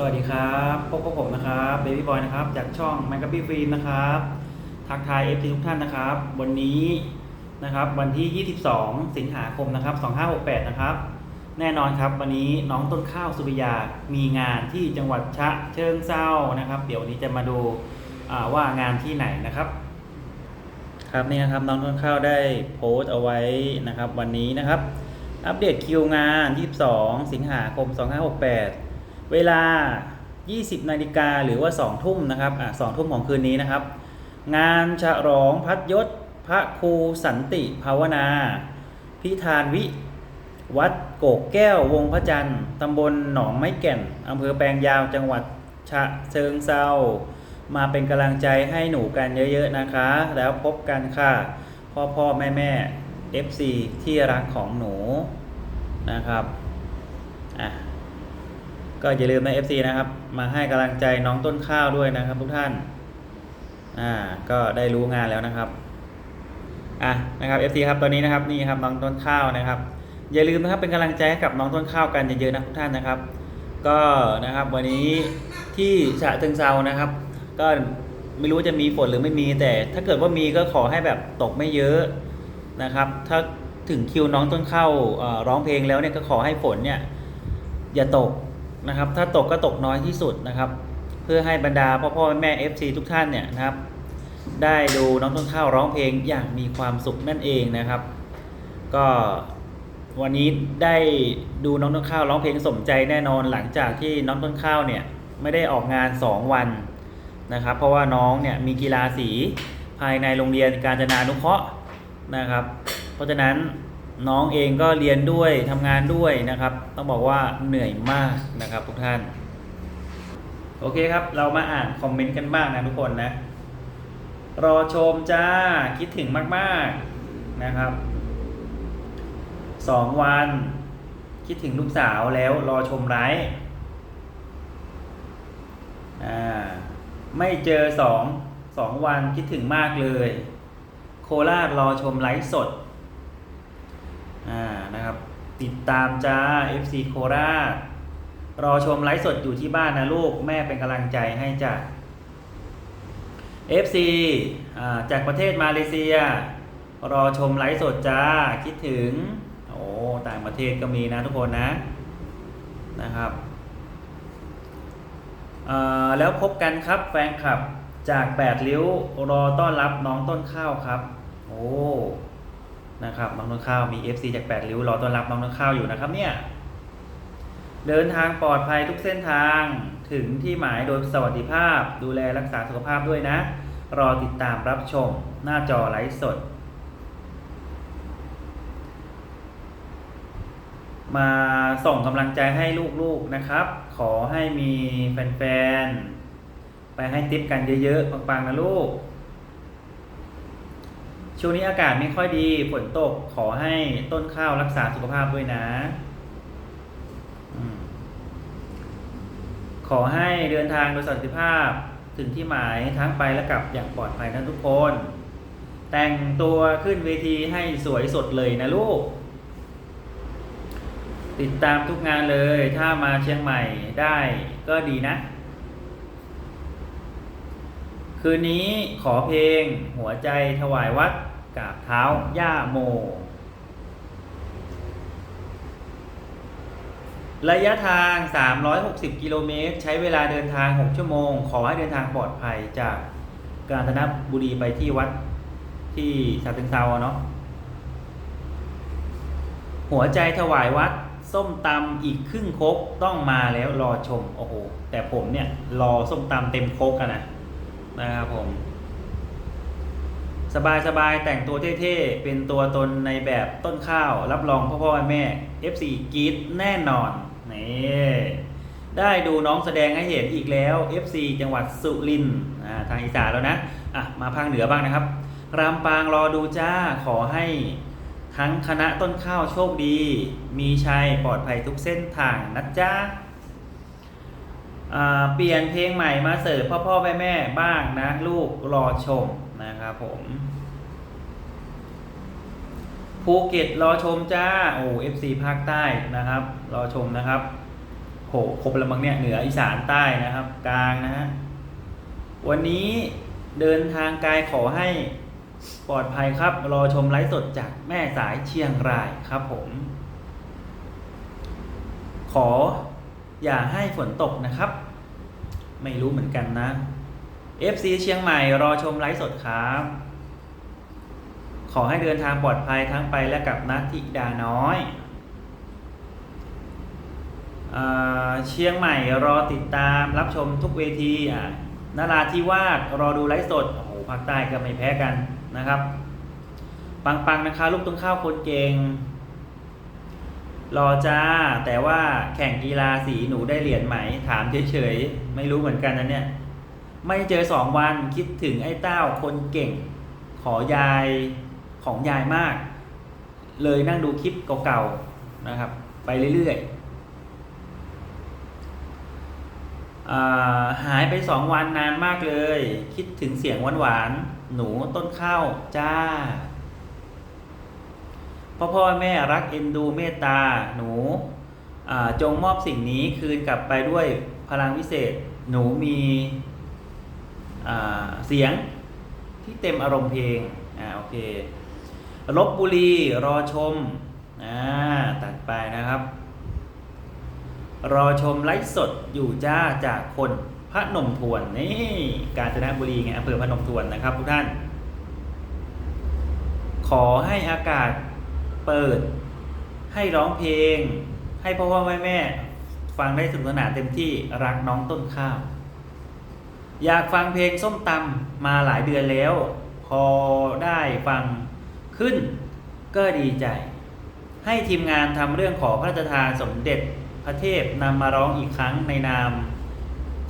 สวัสดีครับพบกับผมนะครับเบบี้บอยนะครับ จากช่อง m ม g a b y Film นะครับ ทักทาย FC ทุกท่านนะครับ วันนี้นะครับ วันที่ 22 สิงหาคมนะครับ 2568 นะครับ แน่นอนครับ วันนี้น้องต้นข้าวสุริยา มีงานที่จังหวัดฉะเชิงเซานะครับ เดี๋ยววันนี้จะมาดูว่างานที่ไหนนะครับ ครับนี่นะครับน้องต้นข้าวได้โพสต์เอาไว้นะครับ วันนี้นะครับ อัปเดตคิวงาน 22 สิงหาคม 2568 เวลา 20 นาฬิกาหรือว่า 2 ทุ่มนะครับอะ2ทุ่มของคืนนี้นะครับ งานฉลองพัดยศ พระครูสันติภาวนา พิธานวิ วัดโกกแก้ววงพระจันทร์ตำบลหนองไม้แก่นอำเภอแปลงยาวจังหวัดฉะเชิงเซามาเป็นกำลังใจให้หนูกันเยอะๆนะคะ แล้วพบกันค่ะ พ่อพ่อแม่แม่ FC ที่รักของหนูนะครับ อะ ก็อย่าลืมนะ FC นะครับ มาให้กำลังใจน้องต้นข้าวด้วยนะครับ ทุกท่าน อ่า ก็ได้รู้งานแล้วนะครับ อะนะครับ FC ครับตอนนี้นะครับนี่ครับน้องต้นข้าวนะครับ อย่าลืมนะครับเป็นกำลังใจให้กับน้องต้นข้าวกันเยอะๆนะทุกท่านนะครับ ก็นะครับวันนี้ที่ฉะเชิงเซานะครับ ก็ไม่รู้จะมีฝนหรือไม่มีแต่ ถ้าเกิดว่ามีก็ขอให้แบบตกไม่เยอะนะครับ ถ้าถึงคิวน้องต้นข้าวร้องเพลงแล้วเนี่ยก็ขอให้ฝนเนี่ยอย่าตก นะครับ ถ้าตกก็ตกน้อยที่สุดนะครับ เพื่อให้บรรดาพ่อพ่อแม่ FC ทุกท่านเนี่ยนะครับ ได้ดูน้องต้นข้าวร้องเพลงอย่างมีความสุขนั่นเองนะครับ ก็วันนี้ได้ดูน้องต้นข้าวร้องเพลงสมใจแน่นอนหลังจากที่น้องต้นข้าวเนี่ยไม่ได้ออกงาน 2 วันนะครับ เพราะว่าน้องเนี่ยมีกีฬาสีภายในโรงเรียนการจนานุเคราะห์นะครับ เพราะฉะนั้น น้องเองก็เรียนด้วยทำงานด้วยนะครับ ต้องบอกว่าเหนื่อยมากนะครับ ทุกท่าน โอเคครับ เรามาอ่านคอมเมนต์กันบ้างนะทุกคนนะ รอชมจ้าคิดถึงมาก ๆนะครับสองวันคิดถึงลูกสาวแล้วรอชมไลฟ์อ่าไม่เจอสองสองวันคิดถึงมากเลย โคราชรอชมไลฟ์สด อ่านะครับ ติดตามจ้า FC โคราชรอชมไลฟ์สดอยู่ที่บ้านนะลูกแม่เป็นกำลังใจให้จ้ะ FC อ่าจากประเทศมาเลเซีย รอชมไลฟ์สดจ้าคิดถึง โอ้ต่างประเทศก็มีนะทุกคนนะนะครับอ่าแล้วพบกันครับแฟนคลับจากแปดริ้วรอต้อนรับน้องต้นข้าวครับ โอ้ นะครับน้องต้นข้าวมี FC จากแปดริ้วรอต้อนรับน้องต้นข้าวอยู่นะครับเนี่ยเดินทางปลอดภัยทุกเส้นทางถึงที่หมายโดยสวัสดิภาพ ดูแลรักษาสุขภาพด้วยนะ รอติดตามรับชมหน้าจอไลฟ์สด มาส่งกำลังใจให้ลูกๆนะครับ ขอให้มีแฟนๆ ไปให้ติปกันเยอะๆปังๆนะลูก ช่วงนี้อากาศไม่ค่อยดี ฝนตกขอให้ต้นข้าวรักษาสุขภาพด้วยนะอขอให้เดินทางโดยสันติภาพถึงที่หมายทั้งไปและกลับอย่างปลอดภัยทั้งทุกคน แต่งตัวขึ้นเวทีให้สวยสดเลยนะลูก ติดตามทุกงานเลย ถ้ามาเชียงใหม่ได้ก็ดีนะ คืนนี้ขอเพลงหัวใจถวายวัดกราบเท้าย่าโม ระยะทาง 360 กิโลเมตร ใช้เวลาเดินทาง 6 ชั่วโมง ขอให้เดินทางปลอดภัยจากกาญจนบุรีไปที่วัดที่ชาเชิงเซาเนาะ หัวใจถวายวัดส้มตำอีกครึ่งคกต้องมาแล้วรอชม โอ้โห แต่ผมเนี่ย รอส้มตำเต็มคกกันนะ นะครับผมสบายสบายๆแต่งตัวเท่ๆ เป็นตัวตนในแบบต้นข้าว รับรองพ่อพ่อแม่ FC กรีดแน่นอนนี่ได้ดูน้องแสดงให้เห็นอีกแล้ว FC จังหวัดสุรินทร์ทางอีสานแล้วนะอะมาภาคเหนือบ้างนะครับรามปางรอดูจ้าขอให้ทั้งคณะต้นข้าวโชคดี มีชัยปลอดภัยทุกเส้นทางนะจ๊ะอ่า เปลี่ยนเพลงใหม่มาเสิร์ฟพ่อพ่อแม่แม่บ้างนะ ลูกรอชมนะครับผมภูเก็ตรอชมจ้าโอ้เอฟซีภาคใต้นะครับ รอชมนะครับโหครบแล้วมั้งเนี่ยเหนืออีสานใต้นะครับ กลางนะฮะวันนี้เดินทางไกลขอให้ปลอดภัยครับ รอชมไลฟ์สดจากแม่สายเชียงรายครับผม ขอ อย่าให้ฝนตกนะครับ ไม่รู้เหมือนกันนะ FC เชียงใหม่รอชมไลฟ์สดครับ ขอให้เดินทางปลอดภัยทั้งไปและกลับนะธิดาน้อยอเชียงใหม่รอติดตามรับชมทุกเวทีอ่านราธิวาสรอดูไลฟ์สดโอ้โหภาคใต้ก็ไม่แพ้กันนะครับ ปังๆนะคะลูกต้นข้าวคนเก่ง รอจ้า แต่ว่าแข่งกีฬาสีหนูได้เหรียญไหม ถามเฉยๆ ไม่รู้เหมือนกันนะเนี่ย ไม่เจอสองวันคิดถึงไอ้เต้าคนเก่ง ขอยายของยายมาก เลยนั่งดูคลิปเก่าๆนะครับ ไปเรื่อยๆาหายไปสองวันนานมากเลย คิดถึงเสียงหวานๆหนูต้นข้าวจ้า พ่อพ่อแม่รักเอ็นดูเมตตาหนูจงมอบสิ่งนี้คืนกลับไปด้วยพลังวิเศษ หนูมีเสียงที่เต็มอารมณ์เพลงอ่าโอเคลบบุรีรอชมอ่าตัดไปนะครับ รอชมไลฟ์สดอยู่จ้าจากคนพระนมทวนนี่กาญจนบุรีไงอำเภอพระนมทวนนะครับทุกท่าน ขอให้อากาศ เปิด ให้ร้องเพลง ให้พ่อพ่อแม่แม่ฟังได้สนุกสนานเต็มที่รักน้องต้นข้าว อยากฟังเพลงส้มตำมาหลายเดือนแล้ว พอได้ฟังขึ้นก็ดีใจ ให้ทีมงานทำเรื่องขอพระราชทานสมเด็จพระเทพนำมาร้องอีกครั้งในนาม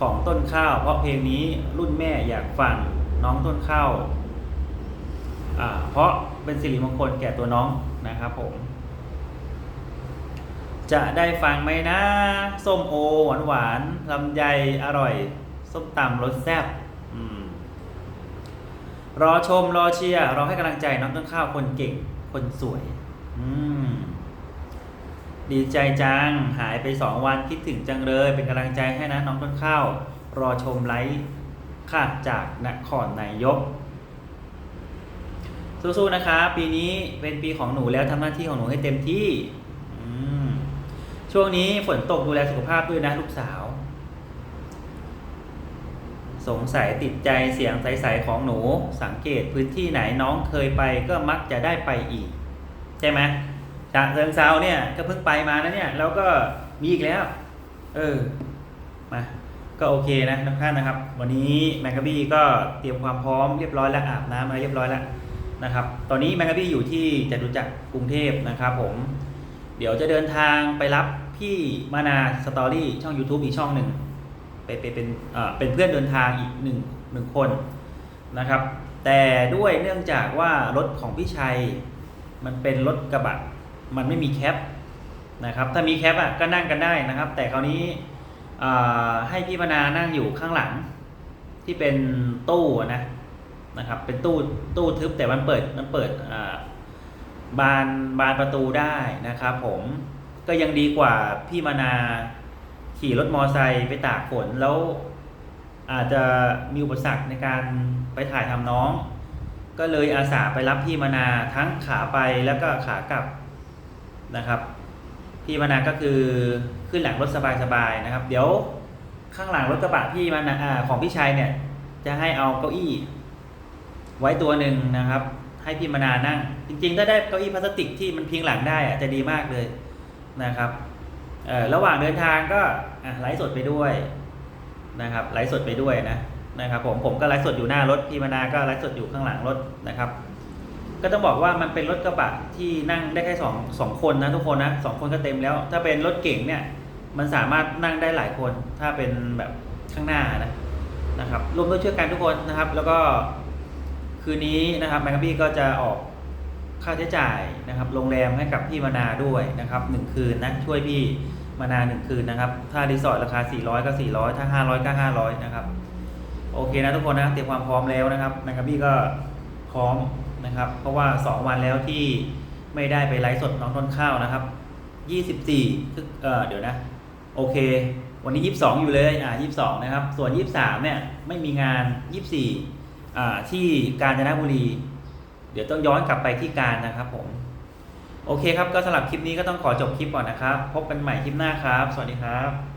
ของต้นข้าว เพราะเพลงนี้รุ่นแม่อยากฟังน้องต้นข้าวเพราะเป็นสิริมงคลแก่ตัวน้อง นะครับผม จะได้ฟังไหมนะส้มโอหวานหวานๆลำไยอร่อย ส้มตำรสแซ่บรอชมรอเชียร์รอให้กำลังใจน้องต้นข้าวคนเก่งคนสวย อืมดีใจจัง หายไปสองวันคิดถึงจังเลย เป็นกำลังใจให้นะน้องต้นข้าว รอชมไลฟ์ค่ะจากนครนายก สู้ๆนะคะปีนี้เป็นปีของหนูแล้วทำหน้าที่ของหนูให้เต็มที่อช่วงนี้ฝนตกดูแลสุขภาพด้วยนะลูกสาว สงสัยติดใจเสียงใสๆของหนู สังเกตพื้นที่ไหนน้องเคยไปก็มักจะได้ไปอีก ใช่ไหมจากเซิงเซาเนี่ยก็เพิ่งไปมานะเนี่ยแล้วก็มีอีกแล้ว เออมาก็โอเคนะทุกท่านนะครับ วันนี้แมงกะบี้ก็เตรียมความพร้อมเรียบร้อยแล้วอาบน้ำมาเรียบร้อยแล้ว นะครับ ตอนนี้แมงกะบี้อยู่ที่จตุจักรกรุงเทพนะครับผม เดี๋ยวจะเดินทางไปรับพี่มานาสตอรี่ช่อง YouTube อีกช่องหนึ่งไปไปเป็นเอ่อเป็นเพื่อนเดินทางอีกหนึ่งหนึ่งคนนะครับ แต่ด้วยเนื่องจากว่ารถของพี่ชัย มันเป็นรถกระบะ มันไม่มีแคปนะครับถ้ามีแคปอะก็นั่งกันได้นะครับ แต่คราวนี้ให้พี่มานานั่งอยู่ข้างหลังที่เป็นตู้นะ นะครับ เป็นตู้ตู้ทึบแต่มันเปิดมันเปิดบานบานประตูได้นะครับผมก็ยังดีกว่าพี่มานาขี่รถมอไซค์ไปตากฝนแล้ว อาจจะมีอุปสรรคในการไปถ่ายทำน้อง ก็เลยอาสาไปรับพี่มานาทั้งขาไปแล้วก็ขากลับนะครับ พี่มานาก็คือขึ้นหลังรถสบายๆนะครับ เดี๋ยวข้างหลังรถกระบะพี่มานาของพี่ชายเนี่ย จะให้เอาเก้าอี้ ไว้ตัวหนึ่งนะครับ ให้พี่มานานั่ง จริงๆ ถ้าได้เก้าอี้พลาสติกที่มันพิงหลังได้อะจะดีมากเลยนะครับระหว่างเดินทางก็ไลฟ์สดไปด้วยนะครับไลฟ์สดไปด้วยนะนะครับ ผมผมก็ไลฟ์สดอยู่หน้ารถพี่มานาก็ไลฟ์สดอยู่ข้างหลังรถนะครับ ก็ต้องบอกว่ามันเป็นรถกระบะที่นั่งได้แค่สองสองคนนะทุกคนนะสองคนก็เต็มแล้ว ถ้าเป็นรถเก่งเนี่ยมันสามารถนั่งได้หลายคน ถ้าเป็นแบบข้างหน้านะนะครับร่วมด้วยช่วยกันทุกคนนะครับ แล้วก็ คืนนี้นะครับแมกกาบี้ก็จะออกค่าใช้จ่ายนะครับโรงแรมให้กับพี่มานาด้วยนะครับหนึ่งคืนนะช่วยพี่มานาหนึ่งคืนนะครับ ถ้ารีสอร์ทราคา 400 ก็ 400 ถ้า 500 ก็ 500 นะครับ โอเคนะทุกคนนะเตรียมความพร้อมแล้วนะครับแมกกาบี้ก็พร้อมนะครับ เพราะว่า 2 วันแล้วที่ไม่ได้ไปไลฟ์สดน้องต้นข้าวนะครับ 24คือเออเดี๋ยวนะ โอเค วันนี้ 22 อยู่เลยอ่า22 นะครับ ส่วน 23 เนี่ยไม่มีงาน 24อ่ ที่กาญจนบุรี เดี๋ยวต้องย้อนกลับไปที่การนะครับผม โอเคครับก็สำหรับคลิปนี้ก็ต้องขอจบคลิปก่อนนะครับ พบกันใหม่คลิปหน้าครับ สวัสดีครับ